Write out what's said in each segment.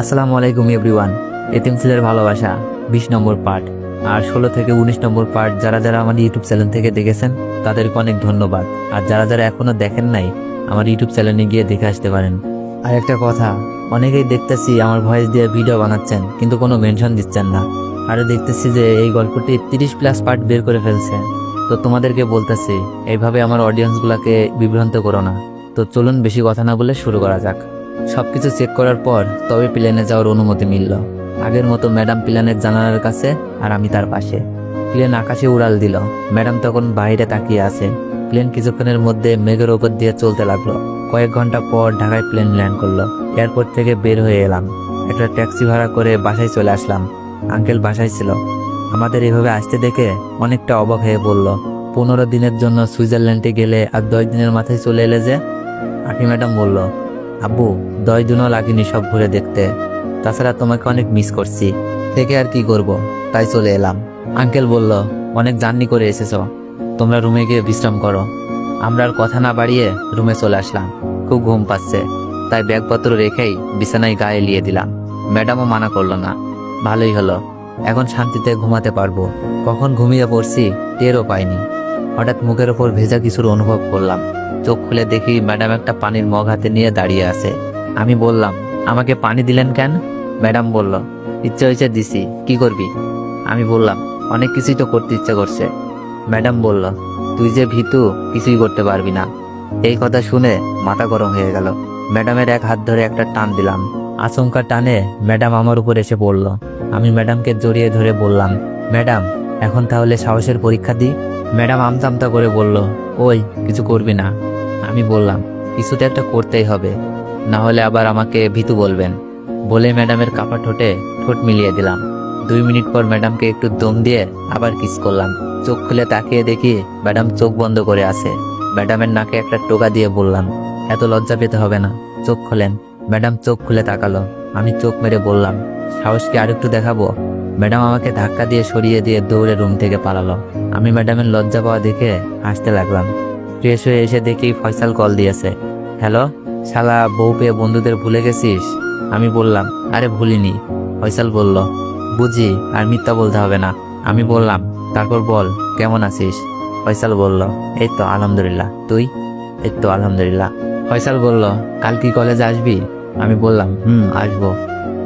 আসসালামু আলাইকুম, এভরিওয়ান। এতিম ছেলের ভালোবাসা, বিশ নম্বর পার্ট। আর ষোলো থেকে উনিশ নম্বর পার্ট যারা যারা আমার ইউটিউব চ্যানেল থেকে দেখেছেন, তাদেরকে অনেক ধন্যবাদ। আর যারা যারা এখনও দেখেন নাই, আমার ইউটিউব চ্যানেলে গিয়ে দেখে আসতে পারেন। আর একটা কথা, অনেকেই দেখতেছি আমার ভয়েস দিয়ে ভিডিও বানাচ্ছেন, কিন্তু কোনো মেনশন দিচ্ছেন না। আরে দেখতেছি যে এই গল্পটি তিরিশ প্লাস পার্ট বের করে ফেলছে। তো তোমাদেরকে বলতেছি, এইভাবে আমার অডিয়েন্সগুলোকে বিভ্রান্ত করো না। তো চলুন বেশি কথা না বলে শুরু করা যাক। সবকিছু চেক করার পর তবে প্লেনে যাওয়ার অনুমতি মিলল। আগের মতো ম্যাডাম প্লেনের জানালার কাছে আর আমি তার পাশে। প্লেন আকাশে উড়াল দিল। ম্যাডাম তখন বাইরে তাকিয়ে আছে। প্লেন কিছুক্ষণের মধ্যে মেঘের ওপর দিয়ে চলতে লাগল। কয়েক ঘণ্টা পর ঢাকায় প্লেন ল্যান্ড করল। এয়ারপোর্ট থেকে বের হয়ে এলাম। একটা ট্যাক্সি ভাড়া করে বাসায় চলে আসলাম। আঙ্কেল বাসায় ছিল। আমাদের এভাবে আসতে দেখে অনেকটা অবাক হয়ে বলল পনেরো দিনের জন্য সুইজারল্যান্ডে গেলে আর দশ দিনের মাথায় চলে এলে যে? আখি ম্যাডাম বলল আব্বু দশ দিনও লাগেনি সব ঘুরে দেখতে। তাছাড়া তোমাকে অনেক মিস করছি। থেকে আর কি করব? তাই চলে এলাম। আঙ্কেল বলল, অনেক জার্নি করে এসেছ। তোমরা রুমে গিয়ে বিশ্রাম করো। আমরা আর কথা না বাড়িয়ে রুমে চলে আসলাম। খুব ঘুম পাচ্ছে। তাই ব্যাগপত্র রেখেই বিছানায় গায়ে লিয়ে দিলাম। ম্যাডামও মানা করল না। ভালোই হলো। এখন শান্তিতে ঘুমাতে পারব। কখন ঘুমিয়ে পড়ছি, টেরও পাইনি। হঠাৎ মুখের ওপর ভেজা কিছুর অনুভব করলাম। চোখ খুলে দেখি ম্যাডাম একটা পানির মগ হাতে নিয়ে দাঁড়িয়ে আছে। আমি বললাম, আমাকে পানি দিলেন কেন? ম্যাডাম বলল, ইচ্ছে হয়েছে দিছি, কি করবি? আমি বললাম, অনেক কিছুই তো করতে ইচ্ছে করছে। ম্যাডাম বলল, তুই যে ভীতু, কিছুই করতে পারবি না। এই কথা শুনে মাথা গরম হয়ে গেল। ম্যাডামের এক হাত ধরে একটা টান দিলাম। আচমকা টানে ম্যাডাম আমার উপর এসে পড়ল। আমি ম্যাডামকে জড়িয়ে ধরে বললাম, ম্যাডাম এখন তাহলে সাহসের পরীক্ষা দিই? ম্যাডাম আমতা আমতা করে বলল, ওই, কিছু করবি না। আমি বললাম কিছু তো একটা করতেই হবে। না হলে আবার আমাকে ভীতু বলবেন। বলে ম্যাডামের কাপা ঠোঁটে ঠোঁট মিলিয়ে দিলাম। দুই মিনিট পর ম্যাডামকে একটু দম দিয়ে আবার কিস করলাম। চোখ খুলে তাকিয়ে দেখি ম্যাডাম চোখ বন্ধ করে আছে। ম্যাডামের নাকে একটা টোকা দিয়ে বললাম, এত লজ্জা পেতে হবে না, চোখ খোলেন। ম্যাডাম চোখ খুলে তাকালো। আমি চোখ মেরে বললাম, সাহস কি আরেকটু দেখাবো? ম্যাডাম আমাকে ধাক্কা দিয়ে সরিয়ে দিয়ে দৌড়ে রুম থেকে পালালো। আমি ম্যাডামের লজ্জা পাওয়া দেখে হাসতে লাগলাম। ফ্রেশ হয়ে এসে দেখি ফয়সাল কল দিয়েছে। হ্যালো, শালা বউ পেয়ে বন্ধুদের ভুলে গেছিস? আমি বললাম, আরে ভুলিনি। ফয়সাল বলল, বুঝি, আর মিথ্যা বলতে হবে না। আমি বললাম, তারপর বল, কেমন আছিস? ফয়সাল বলল, এই তো আলহামদুলিল্লাহ। তুই? এই তো আলহামদুলিল্লাহ। ফয়সাল বলল, কাল কি কলেজে আসবি? আমি বললাম, হুম, আসব।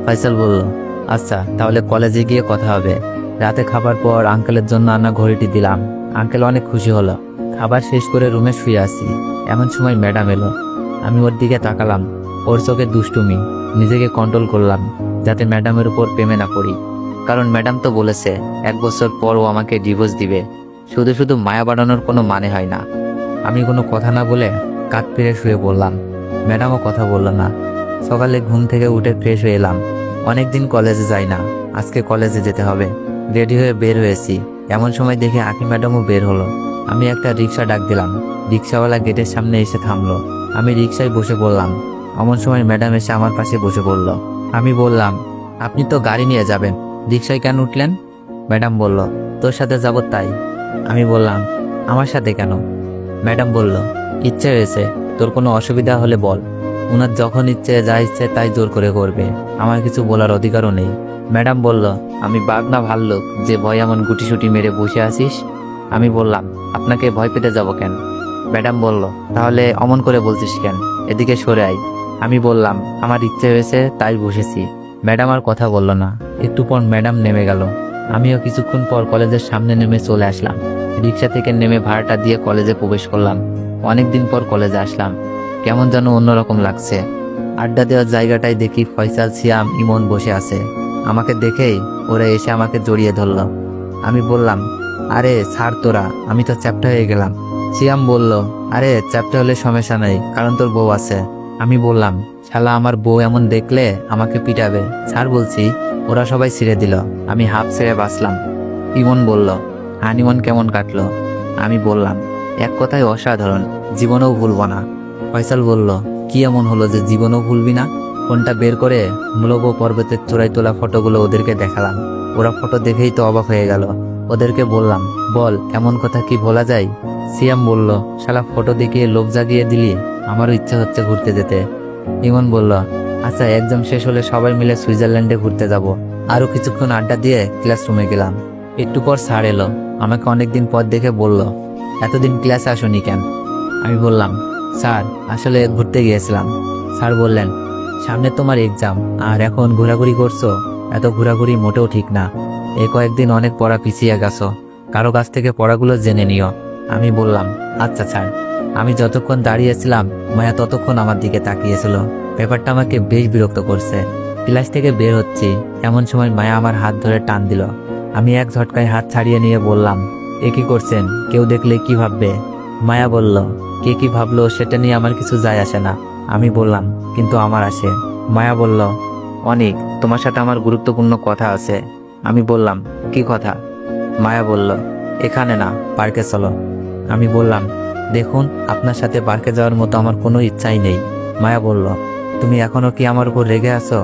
ফয়সাল বলল আচ্ছা তাহলে কলেজে গিয়ে কথা হবে। রাতে খাবার পর আঙ্কেলের জন্য আনা ঘড়িটি দিলাম। আঙ্কেল অনেক খুশি হলো। খাবার শেষ করে রুমে শুয়ে আসি এমন সময় ম্যাডাম এলো। আমি ওর দিকে তাকালাম। ওর চোখে দুষ্টুমি। নিজেকে কন্ট্রোল করলাম, যাতে ম্যাডামের উপর প্রেমে না পড়ি। কারণ ম্যাডাম তো বলেছে, এক বছর পর ও আমাকে ডিভোর্স দিবে। শুধু শুধু মায়া বাড়ানোর কোনো মানে হয় না। আমি কোনো কথা না বলে কাত ফিরে শুয়ে পড়লাম। ম্যাডামও কথা বলল না। সকালে ঘুম থেকে উঠে ফ্রেশ হয়ে এলাম। অনেকদিন কলেজে যাই না, আজকে কলেজে যেতে হবে। রেডি হয়ে বের হয়েছি। এমন সময় দেখে আঁকি ম্যাডামও বের হলো। আমি একটা রিক্সা ডাক দিলাম। রিক্সাওয়ালা গেটের সামনে এসে থামলো। আমি রিক্সায় বসে পড়লাম। এমন সময় ম্যাডাম এসে আমার পাশে বসে পড়ল। আমি বললাম, আপনি তো গাড়ি নিয়ে যাবেন। রিক্সায় কেন উঠলেন? ম্যাডাম বলল, তোর সাথে যাব তাই। আমি বললাম, আমার সাথে কেন? ম্যাডাম বলল, ইচ্ছে হয়েছে। তোর কোনো অসুবিধা হলে বল। ওনার যখন ইচ্ছে, যা ইচ্ছে তাই জোর করে করবে। আমার কিছু বলার অধিকারও নেই। ম্যাডাম বলল, আমি বাঘ না ভাল্লুক যে ভয় এমন গুটিসুটি মেরে বসে আছিস? আমি বললাম, আপনাকে ভয় পেতে যাব কেন? ম্যাডাম বলল, তাহলে অমন করে বলছিস কেন? এদিকে সরে আই আমি বললাম, আমার ইচ্ছে হয়েছে তাই বসেছি। ম্যাডাম আর কথা বলল না। একটু পর ম্যাডাম নেমে গেল। আমিও কিছুক্ষণ পর কলেজের সামনে নেমে চলে আসলাম। রিক্সা থেকে নেমে ভাড়াটা দিয়ে কলেজে প্রবেশ করলাম। অনেকদিন পর কলেজে আসলাম। কেমন যেন অন্যরকম লাগছে। আড্ডা দেওয়ার জায়গাটায় দেখি ফয়সাল, সিয়াম, ইমন বসে আছে। আমাকে দেখেই ওরা এসে আমাকে জড়িয়ে ধরলো। আমি বললাম, আরে, ছাড় তোরা, আমি তো চ্যাপ্টা হয়ে গেলাম। সিয়াম বলল, আরে, চ্যাপ্টা হলে সমস্যা নেই, কারণ তোর বউ আছে। আমি বললাম, শালা, আমার বউ এমন দেখলে আমাকে পিটাবে। ছাড় বলছি। ওরা সবাই ছিঁড়ে দিল। আমি হাফ ছেড়ে বাঁচলাম। ইমন বলল, হানিমন কেমন কাটলো? আমি বললাম, এক কথায় অসাধারণ, জীবনেও ভুলব না। ফয়সাল বলল, কি এমন হলো যে জীবনও ভুলবি না? ফোনটা বের করে মূলব পর্বতের চূড়ায় তোলা ফটোগুলো ওদেরকে দেখালাম। ওরা ফটো দেখেই তো অবাক হয়ে গেল। ওদেরকে বললাম, বল, এমন কথা কি বলা যায়? সিয়াম বলল, শালা, ফটো দেখিয়ে লোভ জাগিয়ে দিলি? আমারও ইচ্ছা হচ্ছে ঘুরতে যেতে। ইমন বলল আচ্ছা এক্সাম শেষ হলে সবাই মিলে সুইজারল্যান্ডে ঘুরতে যাব। আরও কিছুক্ষণ আড্ডা দিয়ে ক্লাসরুমে গেলাম। একটু পর স্যার এলো। আমাকে অনেকদিন পর দেখে বলল, এতদিন ক্লাসে আসনি কেন? আমি বললাম স্যার, আসলে ঘুরতে গিয়েছিলাম। স্যার বললেন, সামনে তোমার এক্সাম আর এখন ঘোরাঘুরি করছ? এত ঘোরাঘুরি মোটেও ঠিক না। এ কয়েকদিন অনেক পড়া পিছিয়ে গেছো। কারও কাছ থেকে পড়াগুলো জেনে নিও। আমি বললাম আচ্ছা স্যার। আমি যতক্ষণ দাঁড়িয়েছিলাম, মায়া ততক্ষণ আমার দিকে তাকিয়েছিল। ব্যাপারটা আমাকে বেশ বিরক্ত করছে। ক্লাস থেকে বের হচ্ছি। এমন সময় মায়া আমার হাত ধরে টান দিল। আমি এক ঝটকায় হাত ছাড়িয়ে নিয়ে বললাম, এ কি করছেন? কেউ দেখলে কি ভাববে? মায়া বলল কে কি ভাবলো সেটা নিয়ে আমার কিছু যায় আসে না। আমি বললাম, কিন্তু আমার আসে। মায়া বলল, অনেক, তোমার সাথে আমার গুরুত্বপূর্ণ কথা আছে। আমি বললাম, কি কথা? মায়া বলল, এখানে না, পার্কে চলো। আমি বললাম, দেখুন, আপনার সাথে পার্কে যাওয়ার মতো আমার কোনো ইচ্ছাই নেই। মায়া বলল, তুমি এখনও কি আমার উপর রেগে আছো?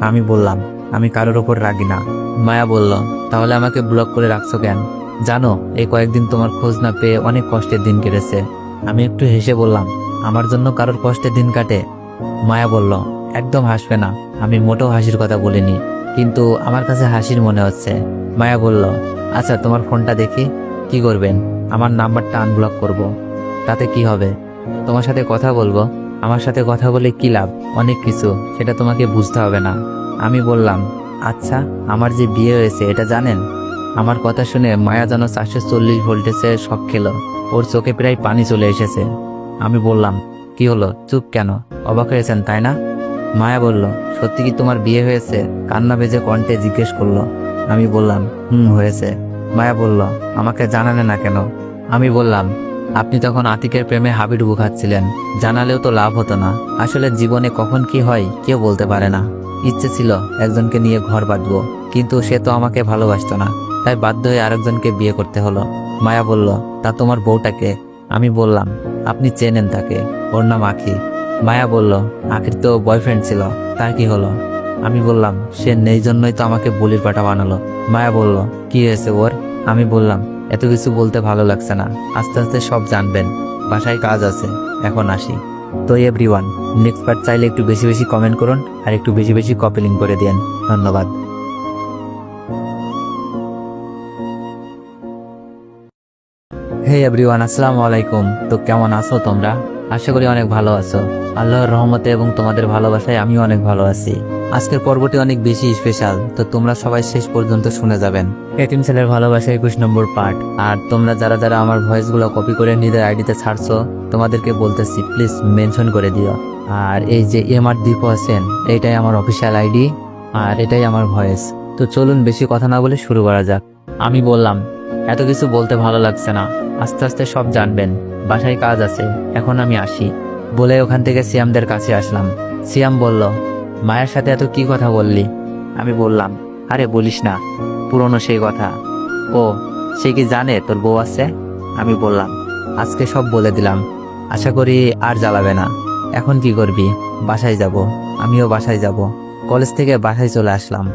আমি বললাম, আমি কারোর ওপর রাগি না। মায়া বলল, তাহলে আমাকে ব্লক করে রাখছো কেন? জানো, এই কয়েকদিন তোমার খোঁজ না পেয়ে অনেক কষ্টের দিন কেটেছে। আমি একটু হেসে বললাম, আমার জন্য কারোর কষ্টের দিন কাটে। মায়া বলল, একদম হাসবে না, আমি মোটেও হাসির কথা বলিনি, কিন্তু আমার কাছে হাসির মনে হচ্ছে। মায়া বলল আচ্ছা তোমার ফোনটা দেখি, কি করবেন? আমার নাম্বারটা আনব্লক করব। তাতে কি হবে? তোমার সাথে কথা বলব, আমার সাথে কথা বলে কি লাভ? অনেক কিছু, সেটা তোমাকে বুঝতে হবে না। আমি বললাম আচ্ছা আমার যে বিয়ে হয়েছে, এটা জানেন? আমার কথা শুনে মায়া যেন চারশো চল্লিশ ভোল্টেজে শখ খেলো। ওর চোখে প্রায় পানি চলে এসেছে। আমি বললাম, কি হলো? চুপ কেন? অবাক হয়েছেন, তাই না? মায়া বলল, সত্যি কি তোমার বিয়ে হয়েছে? কান্না বেজে কণ্ঠে জিজ্ঞেস করল। আমি বললাম, হুম, হয়েছে। মায়া বলল, আমাকে জানালে না কেন? আমি বললাম, আপনি তখন আতিকের প্রেমে হাবিডুবু খাচ্ছিলেন জানালেও তো লাভ হতো না। আসলে জীবনে কখন কি হয়, কেউ বলতে পারে না। ইচ্ছে ছিল একজনকে নিয়ে ঘর বাঁধবো, কিন্তু সে তো আমাকে ভালোবাসতো না। তাই বাধ্য হয়ে আরেকজনকে বিয়ে করতে হলো। মায়া বলল, তা তোমার বউটাকে আমি বললাম, আপনি চেনেন তাকে, ওর নাম আখি। মায়া বলল, আখির তো বয়ফ্রেন্ড ছিল, তার কি হলো? আমি বললাম, সে নেই জন্যই তো আমাকে বলির পাটা বানালো। মায়া বলল, কি হয়েছে ওর? আমি বললাম, এত কিছু বলতে ভালো লাগছে না, আস্তে আস্তে সব জানবেন, বাসায় কাজ আছে, এখন আসি। তো এভরিওয়ান নেক্সট পার্ট চাইলে একটু বেশি বেশি কমেন্ট করুন, আর একটু বেশি বেশি কপিলিং করে দিন ধন্যবাদ। হে এভরিওয়ান আসসালামু আলাইকুম। তো কেমন আছো তোমরা? আশা করি অনেক ভালো আছো। আল্লাহর রহমতে এবং তোমাদের ভালোবাসায় আমিও অনেক ভালো আছি। আজকের পর্বটি অনেক বেশি স্পেশাল তো তোমরা সবাই শেষ পর্যন্ত শুনে যাবেন। এটিম ছেলের ভালোবাসা একুশ নম্বর পার্ট আর তোমরা যারা যারা আমার ভয়েসগুলো কপি করে নিজের আইডিতে ছাড়ছো, তোমাদেরকে বলতেছি প্লিজ মেনশন করে দিও। আর এই যে এম আর দীপ আছেন এটাই আমার অফিসিয়াল আইডি আর এটাই আমার ভয়েস। তো চলুন বেশি কথা না বলে শুরু করা যাক। আমি বললাম এত কিছু বলতে ভালো লাগছে না। আস্তে আস্তে সব জানবেন। বাসায় কাজ আছে, এখন আমি আসি। বলে ওখান থেকে সিয়ামদের কাছে আসলাম। সিয়াম বলল, মায়ের সাথে এত কি কথা বললি? আমি বললাম, আরে বলিস না, পুরনো সেই কথা। ও, সে কি জানে তোর বউ আছে? আমি বললাম, আজকে সব বলে দিলাম। আশা করি আর জ্বালাবে না। এখন কি করবি? বাসায় যাব। আমিও বাসায় যাব। কলেজ থেকে বাসায় চলে আসলাম।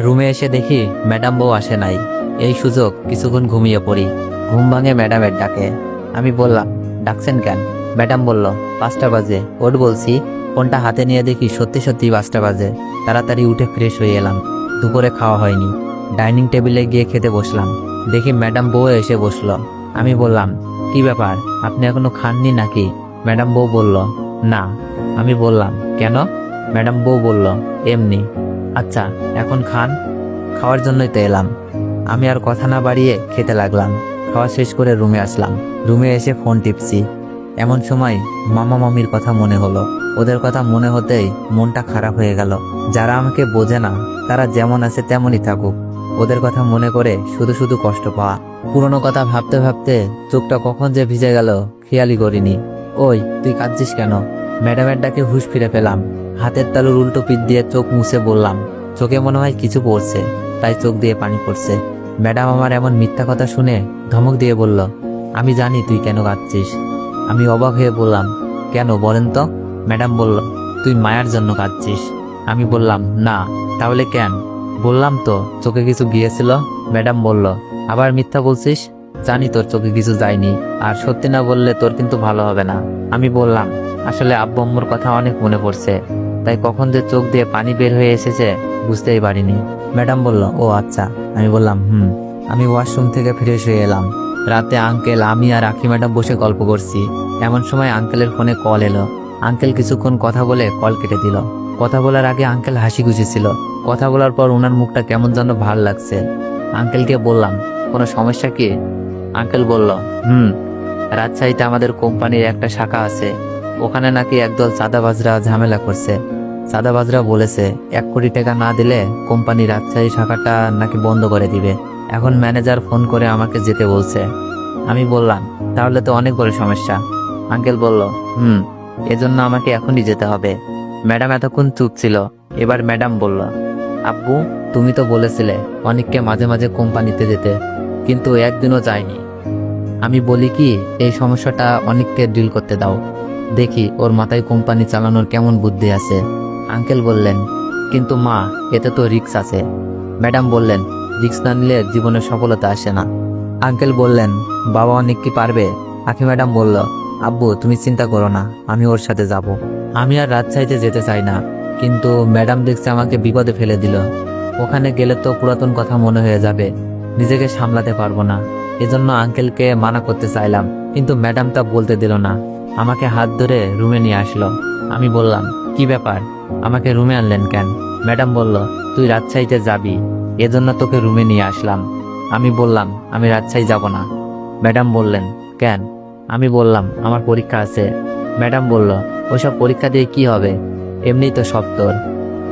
রুমে এসে দেখি ম্যাডাম বউ আসে নাই। এই সুযোগ কিছুক্ষণ ঘুমিয়ে পড়ি। ঘুম ভাঙে ম্যাডামের ডাকে। আমি বললাম, ডাকছেন কেন? ম্যাডাম বলল, পাঁচটা বাজে। ওট বলছি, ফোনটা হাতে নিয়ে দেখি সত্যি সত্যি পাঁচটা বাজে। তাড়াতাড়ি উঠে ফ্রেশ হয়ে এলাম। দুপুরে খাওয়া হয়নি। ডাইনিং টেবিলে গিয়ে খেতে বসলাম। দেখি ম্যাডাম বউ এসে বসল। আমি বললাম, কি ব্যাপার? আপনি এখনও খাননি নাকি? ম্যাডাম বউ বলল, না। আমি বললাম, কেন? ম্যাডাম বউ বলল, এমনি। আচ্ছা এখন খান? খাওয়ার জন্যই তো এলাম। আমি আর কথা না বাড়িয়ে খেতে লাগলাম। খাওয়া শেষ করে রুমে আসলাম। রুমে এসে ফোন টিপছি। এমন সময় মামা মামির কথা মনে হলো। ওদের কথা মনে হতেই মনটা খারাপ হয়ে গেল। যারা আমাকে বোঝে না, তারা যেমন আছে তেমনই থাকুক। ওদের কথা মনে করে শুধু শুধু কষ্ট পাওয়া। পুরনো কথা ভাবতে ভাবতে চোখটা কখন যে ভিজে গেল খেয়ালই করিনি। ওই, তুই কাঁদছিস কেন? ম্যাডামের ডাকে হুশ ফিরে পেলাম। হাতের তালুর উল্টো পিঠ দিয়ে চোখ মুছে বললাম, চোখে মনে হয় কিছু পড়ছে। তাই চোখ দিয়ে পানি পড়ছে। ম্যাডাম আমার এমন মিথ্যা কথা শুনে ধমক দিয়ে বলল, আমি জানি তুই কেন কাঁদছিস। আমি অবাক হয়ে বললাম, কেন বলেন তো? ম্যাডাম বলল, তুই মায়ার জন্য কাঁদছিস। আমি বললাম, না, তাহলে কেন? বললাম তো, চোখে কিছু গিয়েছিল? ম্যাডাম বলল, আবার মিথ্যা বলছিস? জানি তোর চোখে কিছু যায়নি, আর সত্যি না বললে তোর কিন্তু ভালো হবে না। আমি বললাম, আসলে আব্বু কথা অনেক মনে পড়ছে, তাই কখন যে চোখ দিয়ে পানি বের হয়ে এসেছে বুঝতেই পারিনি। ম্যাডাম বলল, ও আচ্ছা। আমি বললাম, হুম। আমি ওয়াশরুম থেকে ফ্রেশ হয়ে এলাম। রাতে আঙ্কেল, আমি আর আখি ম্যাডাম বসে গল্প করছি। এমন সময় আঙ্কেলের ফোনে কল এলো। আঙ্কেল কিছুক্ষণ কথা বলে কল কেটে দিল। কথা বলার আগে আঙ্কেল হাসি খুশি ছিল কথা বলার পর ওনার মুখটা কেমন যেন ভালো লাগছে। আঙ্কেলকে বললাম, কোনো সমস্যা কি? আঙ্কেল বলল, হুম, রাজশাহীতে আমাদের কোম্পানির একটা শাখা আছে। ওখানে নাকি একদল চাঁদাবাজরা ঝামেলা করছে। চাঁদাবাজরা বলেছে, এক কোটি টাকা না দিলে কোম্পানি রাজশাহী শাখাটা নাকি বন্ধ করে দিবে। এখন ম্যানেজার ফোন করে আমাকে যেতে বলছে। আমি বললাম, তাহলে তো অনেক বড় সমস্যা। আঙ্কেল বলল, হুম, এজন্য আমাকে এখনই যেতে হবে। ম্যাডাম এতক্ষণ চুপ ছিল। এবার ম্যাডাম বলল, আব্বু, তুমি তো বলেছিলে অনেককে মাঝে মাঝে কোম্পানিতে যেতে, কিন্তু একদিনও যায়নি। আমি বলি কি, এই সমস্যাটা অনেককে ডিল করতে দাও। দেখি ওর মাথায় কোম্পানি চালানোর কেমন বুদ্ধি আছে। আঙ্কেল বললেন, কিন্তু মা, এতে তো রিক্স আছে। ম্যাডাম বললেন রিক্স না নিলে জীবনে সফলতা আসে না। আঙ্কেল বললেন, বাবা অনেক কি পারবে? আখি ম্যাডাম বলল, আব্বু, তুমি চিন্তা করো না, আমি ওর সাথে যাব। আমি আর রাজশাহীতে যেতে চাই না, কিন্তু ম্যাডাম দেখছে আমাকে বিপদে ফেলে দিল। ওখানে গেলে তো পুরাতন কথা মনে হয়ে যাবে, নিজেকে সামলাতে পারব না। এজন্য আঙ্কেলকে মানা করতে চাইলাম, কিন্তু ম্যাডাম তা বলতে দিল না। আমাকে হাত ধরে রুমে নিয়ে আসলো। আমি বললাম, কি ব্যাপার? আমাকে রুমে আনলেন কেন? ম্যাডাম বলল, তুই রাজশাহীতে যাবি। এজন্য তোকে রুমে নিয়ে আসলাম। আমি বললাম, আমি রাজশাহী যাব না। ম্যাডাম বললেন, কেন? আমি বললাম, আমার পরীক্ষা আছে। ম্যাডাম বলল, ওসব পরীক্ষা দিয়ে কি হবে? এমনিই তো সব তোর।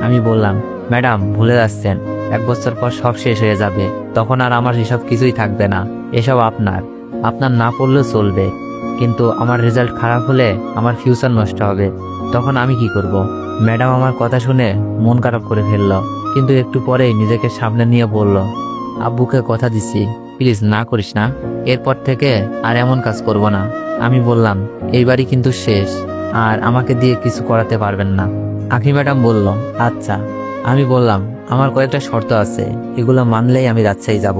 আমি বললাম, ম্যাডাম, ভুলে যাচ্ছেন। এক বছর পর সব শেষ হয়ে যাবে। তখন আর আমার এসব কিছুই থাকবে না। এসব আপনার। আপনার না পড়লেও চলবে। কিন্তু আমার রেজাল্ট খারাপ হলে আমার ফিউচার নষ্ট হবে। তখন আমি কি করব। ম্যাডাম আমার কথা শুনে মন খারাপ করে ফেলল, কিন্তু একটু পরেই নিজেকে সামনে নিয়ে বলল, আব্বুকে কথা দিছি, প্লিজ না করিস না, এরপর থেকে আর এমন কাজ করব না। আমি বললাম এইবারই কিন্তু শেষ, আর আমাকে দিয়ে কিছু করাতে পারবেন না। আখি ম্যাডাম বলল আচ্ছা। আমি বললাম, আমার কয়েকটা শর্ত আছে, এগুলো মানলেই আমি রাজশাহী যাব।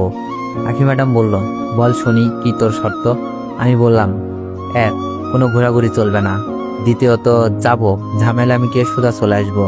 আখি ম্যাডাম বলল, বল শুনি কি তোর শর্ত? আমি বললাম, এক, কোনো ঘোরাঘুরি চলবে না। দ্বিতীয়ত যাব ঝামেলা আমি কে সুদা চলে আসব।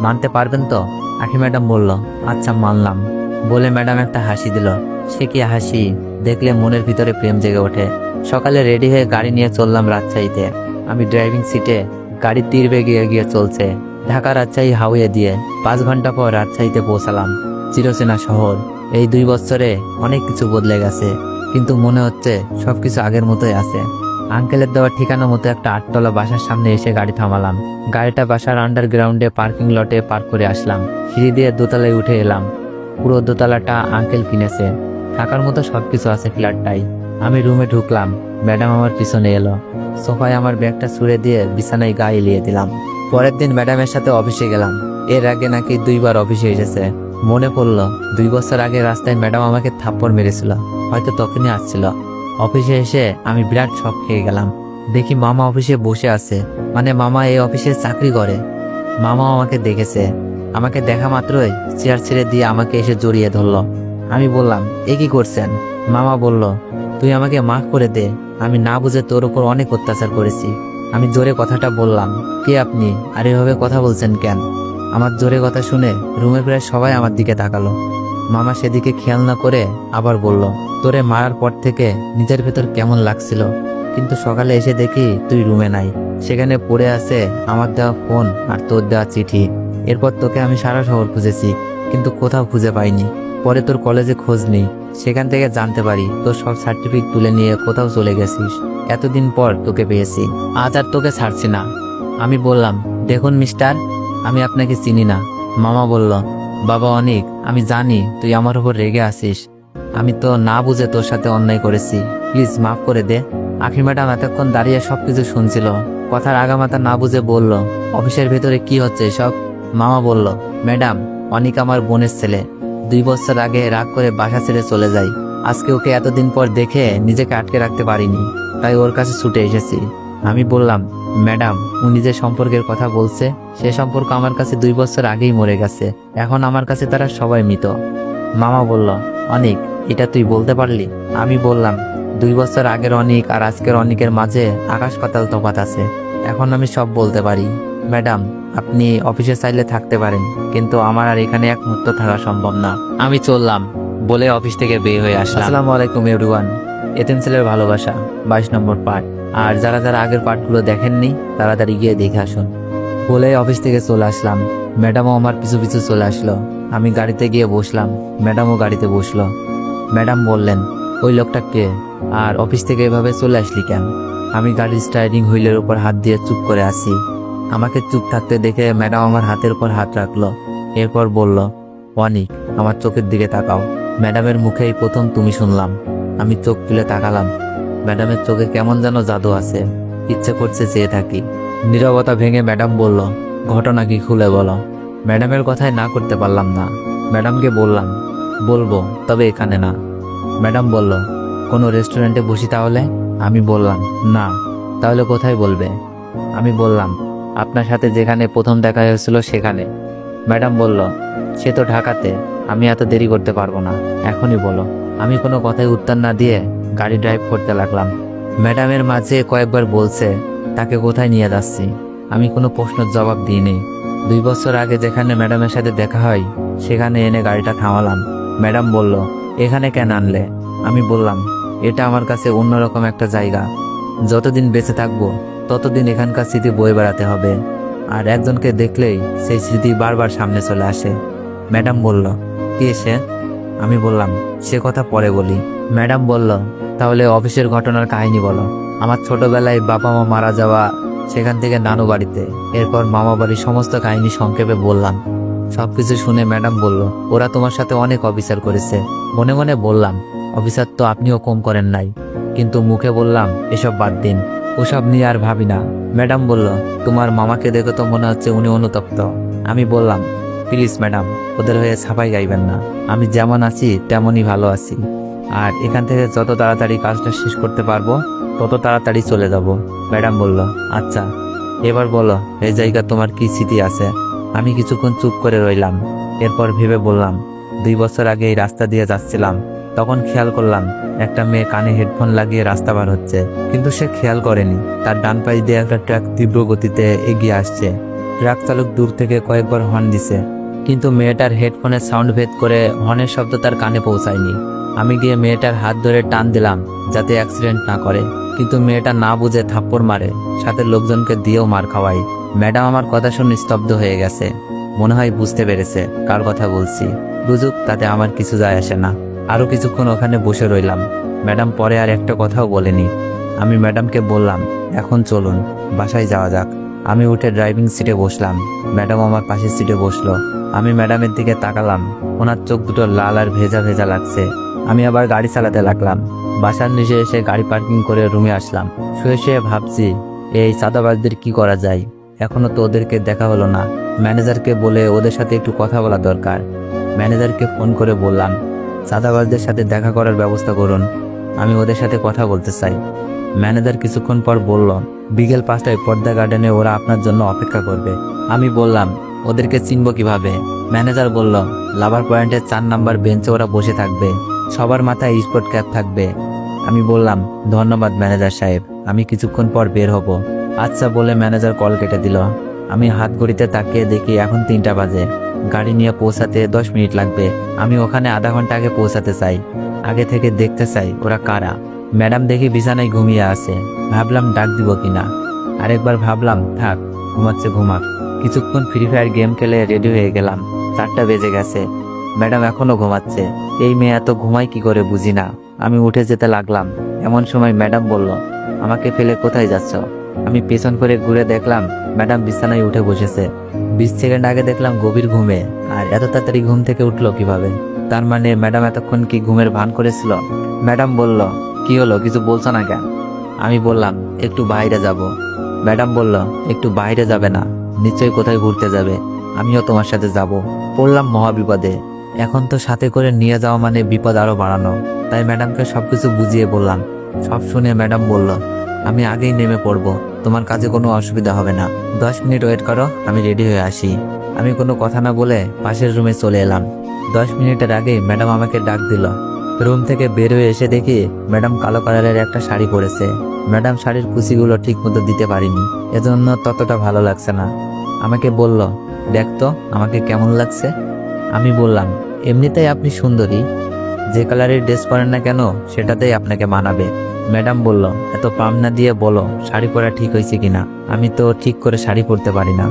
মানতে পারবেন তো? আখি ম্যাডাম বলল আচ্ছা মানলাম। বলে ম্যাডাম একটা হাসি দিল। সে কি হাসি? দেখলে মনের ভিতরে প্রেম জেগে ওঠে। সকালে রেডি হয়ে গাড়ি নিয়ে চললাম রাজশাহীতে। আমি ড্রাইভিং সিটে গাড়ির তীর বেগে এগিয়ে চলছে। ঢাকা রাজশাহী হাওয়ে দিয়ে পাঁচ ঘণ্টা পর রাজশাহীতে পৌঁছালাম। চিরচেনা শহর। এই দুই বছরে অনেক কিছু বদলে গেছে। কিন্তু মনে হচ্ছে সবকিছু আগের মতোই আছে। আঙ্কেলের দেওয়া ঠিকানা মতো একটা আটতলা বাসার সামনে এসে গাড়ি থামালাম। গাড়িটা বাসার আন্ডারগ্রাউন্ডে পার্কিং লটে পার্ক করে আসলাম। সিঁড়ি দিয়ে দোতলায় উঠে এলাম। পুরো দোতলাটা আঙ্কেল কিনেছে। থাকার মতো সব কিছু আছে ফ্ল্যাটটাই আমি রুমে ঢুকলাম। ম্যাডাম আমার পিছনে এলো। সোফায় আমার ব্যাগটা ছুঁড়ে দিয়ে বিছানায় গা এলিয়ে দিলাম। পরের দিন ম্যাডামের সাথে অফিসে গেলাম। এর আগে নাকি দুইবার অফিসে এসেছে। মনে পড়ল, দুই বছর আগে রাস্তায় ম্যাডাম আমাকে থাপ্পড় মেরেছিল। হয়তো তখনই আসছিল। অফিসে এসে আমি বিরাট শখ খেয়ে গেলাম। দেখি মামা অফিসে বসে আছে। মানে মামা এই অফিসে চাকরি করে। মামা আমাকে দেখেছে। আমাকে দেখা মাত্রই চেয়ার ছেড়ে দিয়ে আমাকে এসে জড়িয়ে ধরলো। আমি বললাম, এ কি করছেন? মামা বলল, তুই আমাকে মাফ করে দে। আমি না বুঝে তোর উপর অনেক অত্যাচার করেছি। আমি জোরে কথাটা বললাম, কে আপনি? আর এভাবে কথা বলছেন কেন? আমার জোরে কথা শুনে রুমে প্রায় সবাই আমার দিকে তাকালো। মামা সেদিকে খেয়াল না করে আবার বলল, তোরে মারার পর থেকে নিজের ভেতর কেমন লাগছিল? কিন্তু সকালে এসে দেখি তুই রুমে নাই। সেখানে পড়ে আছে আমার দেওয়া ফোন আর তোর দেওয়া চিঠি। এরপর তোকে আমি সারা শহর খুঁজেছি, কিন্তু কোথাও খুঁজে পাইনি। পরে তোর কলেজে খোঁজ নেই। সেখান থেকে জানতে পারি, তোর সব সার্টিফিকেট তুলে নিয়ে কোথাও চলে গেছিস। এতদিন পর তোকে পেয়েছি। আজ আর তোকে ছাড়ছি না। আমি বললাম, দেখুন মিস্টার, আমি আপনাকে চিনি না। মামা বলল বাবা অনেক, আমি জানি তুই আমার উপর রেগে আসিস আমি তো না বুঝে তোর সাথে অন্যায় করেছি। প্লিজ মাফ করে দে। আখি ম্যাডাম এতক্ষণ দাঁড়িয়ে সবকিছু শুনছিল। কথার আগামাতা না বুঝে বলল, অফিসের ভেতরে কি হচ্ছে সব মামা বলল, ম্যাডাম, অনিক আমার বোনের ছেলে। দুই বছর আগে রাগ করে বাসা ছেড়ে চলে যাই আজকে ওকে এতদিন পর দেখে নিজেকে আটকে রাখতে পারিনি। তাই ওর কাছে ছুটে এসেছি। আমি বললাম ম্যাডাম উনি যে সম্পর্কের কথা বলছে সে সম্পর্ক আমার কাছে দুই বছর আগেই মরে গেছে। এখন আমার কাছে তারা সবাই মৃত। মামা বলল অনেক এটা তুই বলতে পারলি? আমি বললাম দুই বছর আগের অনেক আর আজকের অনেকের মাঝে আকাশ পাতাল তফাত আছে। এখন আমি সব বলতে পারি। ম্যাডাম আপনি অফিসে চাইলে থাকতে পারেন কিন্তু আমার আর এখানে এক মুহূর্ত থাকা সম্ভব না। আমি চললাম বলে অফিস থেকে বের হয়ে আসলাম। আসসালামু আলাইকুম এভরিওয়ান। এতেন ছেলের ভালোবাসা বাইশ নম্বর পার্ট। আর যারা যারা আগের পার্টগুলো দেখেননি তাড়াতাড়ি গিয়ে দেখে আসুন। বলে অফিস থেকে চলে আসলাম। ম্যাডামও আমার পিছু পিছু চলে আসলো। আমি গাড়িতে গিয়ে বসলাম। ম্যাডামও গাড়িতে বসল। ম্যাডাম বললেন, ওই লোকটা কে? আর অফিস থেকে এভাবে চলে আসলি কেন? আমি গাড়ির স্টাইরিং হুইলের উপর হাত দিয়ে চুপ করে আসি আমাকে চুপ থাকতে দেখে ম্যাডাম আমার হাতের উপর হাত রাখল। এরপর বলল অনিক আমার চোখের দিকে তাকাও। ম্যাডামের মুখেই প্রথম তুমি শুনলাম। আমি চোখ তুলে তাকালাম। ম্যাডামের চোখে কেমন যেন জাদু আছে। ইচ্ছে করছে চেয়ে থাকি। নীরবতা ভেঙে ম্যাডাম বলল, ঘটনা কি খুলে বলো? ম্যাডামের কথায় না করতে পারলাম না। ম্যাডামকে বললাম, বলব, তবে এখানে না। ম্যাডাম বলল, কোনো রেস্টুরেন্টে বসি তাহলে? আমি বললাম, না। তাহলে কোথায় বলবে? আমি বললাম, আপনার সাথে যেখানে প্রথম দেখা হয়েছিল সেখানে। ম্যাডাম বলল, সে তো ঢাকাতে, আমি এত দেরি করতে পারব না। এখনই বলো। আমি কোনো কথায় উত্তর না দিয়ে গাড়ি ড্রাইভ করতে লাগলাম। ম্যাডামের মাঝে কয়েকবার বলছে, তাকে কোথায় নিয়ে যাচ্ছি? আমি কোনো প্রশ্নের জবাব দিইনি। দুই বছর আগে যেখানে ম্যাডামের সাথে দেখা হয়, সেখানে এনে গাড়িটা থামালাম। ম্যাডাম বলল, এখানে কেন আনলে? আমি বললাম, এটা আমার কাছে অন্যরকম একটা জায়গা। যতদিন বেঁচে থাকব, ততদিন এখানকার স্মৃতি বয়ে বেড়াতে হবে। আর একজনকে দেখলেই সেই স্মৃতি বারবার সামনে চলে আসে। ম্যাডাম বলল, কে সে? আমি বললাম, সে কথা পরে বলি। ম্যাডাম বলল তাহলে অফিসের ঘটনার কাহিনী বলো। আমার ছোটবেলায় বাবা মা মারা যাওয়া, সেখান থেকে নানু বাড়িতে। এরপর মামা বাড়ির সমস্ত কাহিনী সংক্ষেপে বললাম। সব কিছু শুনে ম্যাডাম বলল, ওরা তোমার সাথে অনেক অফিসার করেছে। মনে মনে বললাম, অফিসার তো আপনিও কম করেন নাই। কিন্তু মুখে বললাম, এসব বাদ দিন। ওসব নিয়ে আর ভাবি না। ম্যাডাম বলল, তোমার মামাকে দেখে তো মনে হচ্ছে উনি অনুতপ্ত। আমি বললাম, প্লিজ ম্যাডাম, ওদের হয়ে ছাপাই গাইবেন না। আমি যেমন আছি, তেমনই ভালো আছি। আর এখান থেকে যত তাড়াতাড়ি কাজটা শেষ করতে পারব, তত তাড়াতাড়ি চলে যাব। ম্যাডাম বলল আচ্ছা এবার বলো, এই জায়গা তোমার কি স্মৃতি আছে? আমি কিছুক্ষণ চুপ করে রইলাম। এরপর ভেবে বললাম, দুই বছর আগে এই রাস্তা দিয়ে যাচ্ছিলাম। তখন খেয়াল করলাম, একটা মেয়ে কানে হেডফোন লাগিয়ে রাস্তা পার হচ্ছে, কিন্তু সে খেয়াল করেনি। তার ডান পাশ দিয়ে একটা ট্রাক তীব্র গতিতে এগিয়ে আসছে। ট্রাক চালক দূর থেকে কয়েকবার হর্ন দিছে, কিন্তু মেয়েটার হেডফোনের সাউন্ড ভেদ করে হর্নের শব্দ তার কানে পৌঁছায়নি। আমি গিয়ে মেয়েটার হাত ধরে টান দিলাম, যাতে অ্যাক্সিডেন্ট না করে। কিন্তু মেয়েটা না বুঝে থাপ্পড় মারে, সাথে লোকজনকে দিয়েও মার খাওয়াই। ম্যাডাম আমার কথা শুনে স্তব্ধ হয়ে গেছে। মনে হয় বুঝতে পেরেছে কার কথা বলছি। বুঝুক, তাতে আমার কিছু যায় আসে না। আরও কিছুক্ষণ ওখানে বসে রইলাম। ম্যাডাম পরে আর একটা কথাও বলেনি। আমি ম্যাডামকে বললাম, এখন চলুন, বাসায় যাওয়া যাক। আমি উঠে ড্রাইভিং সিটে বসলাম। ম্যাডাম আমার পাশের সিটে বসল। আমি ম্যাডামের দিকে তাকালাম। ওনার চোখ দুটো লাল আর ভেজা ভেজা লাগছে। আমি আবার গাড়ি চালাতে লাগলাম। বাসার নিচে এসে গাড়ি পার্কিং করে রুমে আসলাম। শুয়ে শুয়ে ভাবছি, এই চাঁদাবাজদের কি করা যায়? এখনও তো ওদেরকে দেখা হলো না। ম্যানেজারকে বলে ওদের সাথে একটু কথা বলা দরকার। ম্যানেজারকে ফোন করে বললাম, চাঁদাবাজদের সাথে দেখা করার ব্যবস্থা করুন। আমি ওদের সাথে কথা বলতে চাই। ম্যানেজার কিছুক্ষণ পর বলল, বিকেল পাঁচটায় পর্দা গার্ডেনে ওরা আপনার জন্য অপেক্ষা করবে। আমি বললাম, ওদেরকে চিনব কীভাবে? ম্যানেজার বলল, লাভার পয়েন্টের চার নাম্বার বেঞ্চে ওরা বসে থাকবে। সবার মাথায় স্পট ক্যাপ থাকবে। আমি বললাম, ধন্যবাদ ম্যানেজার সাহেব, আমি কিছুক্ষণ পর বের হব। আচ্ছা বলে ম্যানেজার কল কেটে দিল। আমি হাত ঘড়িতে তাকিয়ে দেখি এখন তিনটা বাজে। গাড়ি নিয়ে পৌঁছাতে দশ মিনিট লাগবে। আমি ওখানে আধা ঘণ্টা আগে পৌঁছাতে চাই। আগে থেকে দেখতে চাই ওরা কারা। ম্যাডাম দেখি বিছানায় ঘুমিয়ে আছে। ভাবলাম ডাক দিব কিনা। আরেকবার ভাবলাম, থাক, ঘুমাচ্ছে, ঘুমাক। কিছুক্ষণ ফ্রি ফায়ার গেম খেলে রেডি হয়ে গেলাম। চারটা বেজে গেছে। ম্যাডাম এখনও ঘুমাচ্ছে। এই মেয়ে এত ঘুমায় কি করে বুঝি না। আমি উঠে যেতে লাগলাম। এমন সময় ম্যাডাম বলল, আমাকে ফেলে কোথায় যাচ্ছ? আমি পেছন করে ঘুরে দেখলাম, ম্যাডাম বিছানায় উঠে বসেছে। বিশ সেকেন্ড আগে দেখলাম গভীর ঘুমে, আর এত তাড়াতাড়ি ঘুম থেকে উঠল কীভাবে? তার মানে ম্যাডাম এতক্ষণ কি ঘুমের ভান করেছিল? ম্যাডাম বলল, কি হলো, কিছু বলছো না কেন? আমি বললাম, একটু বাইরে যাব। ম্যাডাম বলল, একটু বাইরে যাবে না, নিশ্চয়ই কোথায় ঘুরতে যাবে। আমিও তোমার সাথে যাব। পড়লাম মহাবিপদে। এখন তো সাথে করে নিয়ে যাওয়া মানে বিপদ আরও বাড়ানো। তাই ম্যাডামকে সবকিছু বুঝিয়ে বললাম। সব শুনে ম্যাডাম বলল, আমি আগেই নেমে পড়ব। তোমার কাজে কোনো অসুবিধা হবে না। দশ মিনিট ওয়েট করো, আমি রেডি হয়ে আসি। আমি কোনো কথা না বলে পাশের রুমে চলে এলাম। দশ মিনিটের আগে ম্যাডাম আমাকে ডাক দিল। রুম থেকে বের হয়ে এসে দেখি ম্যাডাম কালো কালারের একটা শাড়ি পরেছে। ম্যাডাম শাড়ির কুচিগুলো ঠিক মতো দিতে পারিনি। এজন্য ততটা ভালো লাগছে না। আমাকে বলল, দেখ তো, আমাকে কেমন লাগছে? আমি বললাম, এমনিতেই আপনি সুন্দরী। যে কালারের ড্রেস পরেন না কেন, সেটাতেই আপনাকে মানাবে। ম্যাডাম বলল, এত পাম না দিয়ে বলো, শাড়ি পরা ঠিক হয়েছে কিনা? আমি তো ঠিক করে শাড়ি পরতে পারি না।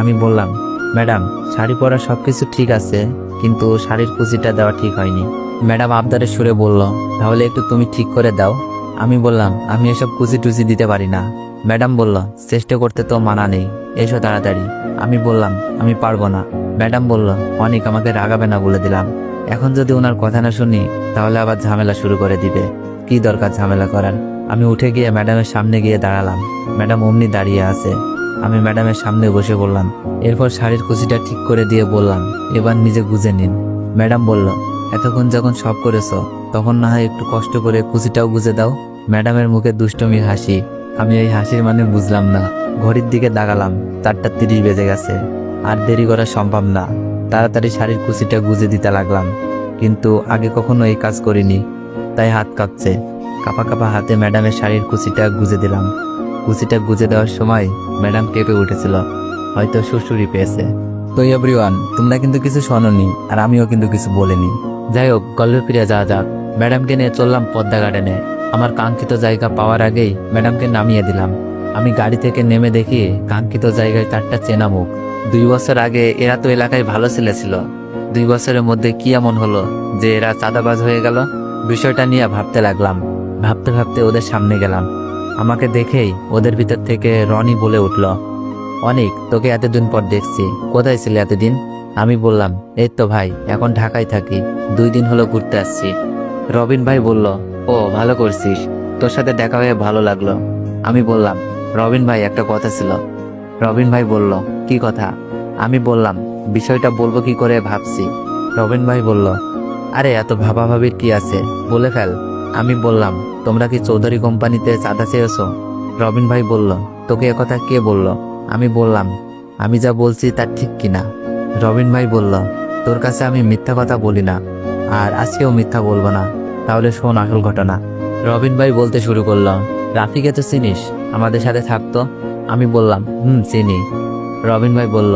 আমি বললাম, ম্যাডাম, শাড়ি পরা সব কিছু ঠিক আছে, কিন্তু শাড়ির কুচিটা দেওয়া ঠিক হয়নি। ম্যাডাম আবদারের সুরে বলল, তাহলে একটু তুমি ঠিক করে দাও। আমি বললাম, আমি এসব কুচি টুচি দিতে পারি না। ম্যাডাম বলল, চেষ্টা করতে তো মানা নেই, এসো তাড়াতাড়ি। আমি বললাম, আমি পারব না। ম্যাডাম বলল, অনেক আমাকে রাগাবে না বলে দিলাম। এখন যদি ওনার কথা না শুনি, তাহলে আবার ঝামেলা শুরু করে দিবে। কি দরকার ঝামেলা করার? আমি উঠে গিয়ে ম্যাডামের সামনে গিয়ে দাঁড়ালাম। ম্যাডাম অমনি দাঁড়িয়ে আছে। আমি ম্যাডামের সামনে বসে বললাম, এরপর শাড়ির কুচিটা ঠিক করে দিয়ে বললাম, এবার নিজে গুজে নিন। ম্যাডাম বলল, এতক্ষণ যখন সব করেছ, তখন না হয় একটু কষ্ট করে কুচিটাও গুজে দাও। ম্যাডামের মুখে দুষ্টমির হাসি। আমি এই হাসির মানে বুঝলাম না। ঘড়ির দিকে দাগালাম চারটা তিরিশ বেজে গেছে। আর দেরি করা সম্ভব না। তাড়াতাড়ি শাড়ির কুচিটা গুজে দিতে লাগলাম। কিন্তু আগে কখনো এই কাজ করিনি, তাই হাত কাঁপছে। কাপা কাপা হাতে ম্যাডামের শাড়ির কুচিটা গুজে দিলাম। কুচিটা গুজে দেওয়ার সময় ম্যাডাম কেঁপে উঠেছিল। হয়তো সুরসুরি পেয়েছে। তো এভরিওয়ান তোমরা কিন্তু কিছু শোনোনি, আর আমিও কিন্তু কিছু বলিনি। যাই হোক, গল্পে ফিরে যাওয়া যাক। ম্যাডামকে নিয়ে চললাম পদ্মা গার্ডেনে আমার কাঙ্ক্ষিত জায়গা পাওয়ার আগেই ম্যাডামকে নামিয়ে দিলাম। আমি গাড়ি থেকে নেমে দেখি কাঙ্ক্ষিত জায়গায় চারটা চেনা মুখ। দুই বছর আগে এরা তো এলাকায় ভালো ছেলে ছিল। দুই বছরের মধ্যে কি এমন হলো যে এরা চাঁদাবাজ হয়ে গেল? বিষয়টা নিয়ে ভাবতে লাগলাম। ভাবতে ভাবতে ওদের সামনে গেলাম। আমাকে দেখেই ওদের ভিতর থেকে রনি বলে উঠল, অনেক, তোকে এতদিন পর দেখছি। কোথায় ছিলে এতদিন? আমি বললাম, এই তো ভাই, এখন ঢাকায় থাকি। দুই দিন হলো ঘুরতে আসছি। রবিন ভাই বলল, ও, ভালো করছিস। তোর সাথে দেখা হয়ে ভালো লাগল। আমি বললাম, রবিন ভাই, একটা কথা ছিল। রবিন ভাই বলল কি কথা? আমি বললাম, বিষয়টা বলব কি করে ভাবছি। রবিন ভাই বলল, আরে, এত ভাবাভাবির কি আছে? বলে ফেল। আমি বললাম, তোমরা কি চৌধুরী কোম্পানিতে চাঁদা চেয়েছো? রবিন ভাই বলল, তোকে একথা কে বলল? আমি বললাম, আমি যা বলছি তা ঠিক কিনা রবিন ভাই বলল, তোর কাছে আমি মিথ্যা কথা বলি না, আর আজকেও মিথ্যা বলব না। তাহলে শোন আসল ঘটনা। রবিন ভাই বলতে শুরু করল, রাফিকে তো চিনিস? আমাদের সাথে থাকতো আমি বললাম, হুম, চিনি। রবিন ভাই বলল,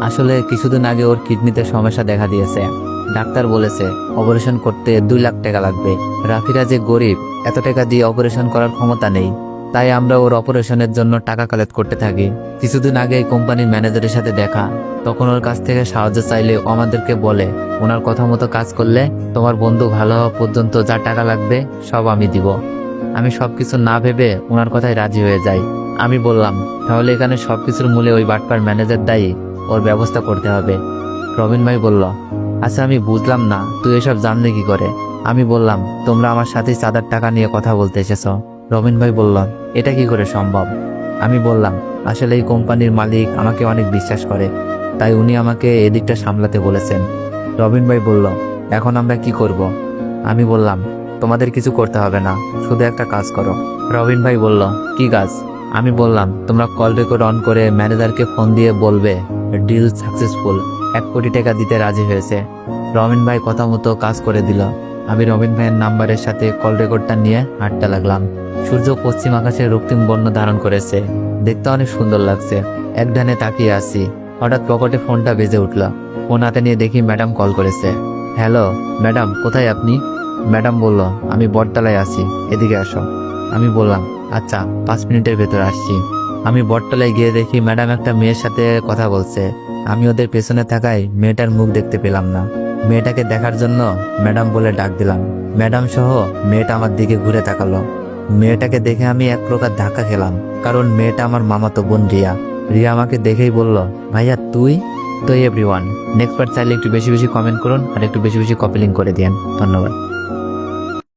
আসলে কিছুদিন আগে ওর কিডনিতে সমস্যা দেখা দিয়েছে। ডাক্তার বলেছে, অপারেশন করতে দুই লাখ টাকা লাগবে। রাফিরা যে গরিব, এত টাকা দিয়ে অপারেশন করার ক্ষমতা নেই। তাই আমরা ওর অপারেশনের জন্য টাকা কালেক্ট করতে থাকি। কিছুদিন আগে কোম্পানির ম্যানেজারের সাথে দেখা। তখন ওর কাছ থেকে সাহায্য চাইলে আমাদেরকে বলে, ওনার কথা মতো কাজ করলে তোমার বন্ধু ভালো হওয়া পর্যন্ত যা টাকা লাগবে সব আমি দিব। আমি সবকিছু না ভেবে ওনার কথায় রাজি হয়ে যাই। আমি বললাম, তাহলে এখানে সব কিছুর মূলে ওই বাটপার ম্যানেজার দায়ী, ওর ব্যবস্থা করতে হবে। রবিন ভাই বলল আচ্ছা আমি বুঝলাম না, তুই এসব জানলে কি করে? আমি বললাম, তোমরা আমার সাথে চাঁদার টাকা নিয়ে কথা বলতে এসেছ। রবিন ভাই বলল, এটা কি করে সম্ভব? আমি বললাম, আসলে এই কোম্পানির মালিক আমাকে অনেক বিশ্বাস করে, তাই উনি আমাকে এদিকটা সামলাতে বলেছেন। রবিন ভাই বলল, এখন আমরা কি করব? আমি বললাম, তোমাদের কিছু করতে হবে না, শুধু একটা কাজ করো। রবিন ভাই বলল, কি কাজ? আমি বললাম, তোমরা কল রেকর্ড অন করে ম্যানেজারকে ফোন দিয়ে বলবে ডিল সাকসেসফুল এক কোটি টাকা দিতে রাজি হয়েছে। রবিন ভাই কথা মতো কাজ করে দিল। আমি রবিন ভাইয়ের নাম্বারের সাথে কল রেকর্ডটা নিয়ে হাঁটতে লাগলাম। সূর্য পশ্চিম আকাশে রক্তিম বর্ণ ধারণ করেছে। দেখতে অনেক সুন্দর লাগছে। এক ডানে তাকিয়ে আছি। হঠাৎ পকেটে ফোনটা বেজে উঠল। ফোন হাতে নিয়ে দেখি ম্যাডাম কল করেছে। হ্যালো, ম্যাডাম, কোথায় আপনি? ম্যাডাম বলল, আমি বটতলায় আছি। এদিকে আসো। আমি বললাম আচ্ছা পাঁচ মিনিটের ভেতর আসছি। আমি বটতলায় গিয়ে দেখি ম্যাডাম একটা মেয়ের সাথে কথা বলছে। আমি ওদের পেছনে থাকায় মেয়েটার মুখ দেখতে পেলাম না। মেয়েটাকে দেখার জন্য ম্যাডাম বলে ডাক দিলাম। ম্যাডাম সহ মেয়েটা আমার দিকে ঘুরে তাকালো। মেয়েটাকে দেখে আমি এক প্রকার ধাক্কা খেলাম, কারণ মেয়েটা আমার মামাতো বোন রিয়া। রিয়া আমাকে দেখেই বলল, ভাইয়া, তুই? তো এভরিওয়ান, নেক্সট পার্ট চাইলে একটু বেশি বেশি কমেন্ট করুন আর একটু বেশি বেশি কপিলিং করে দিন ধন্যবাদ।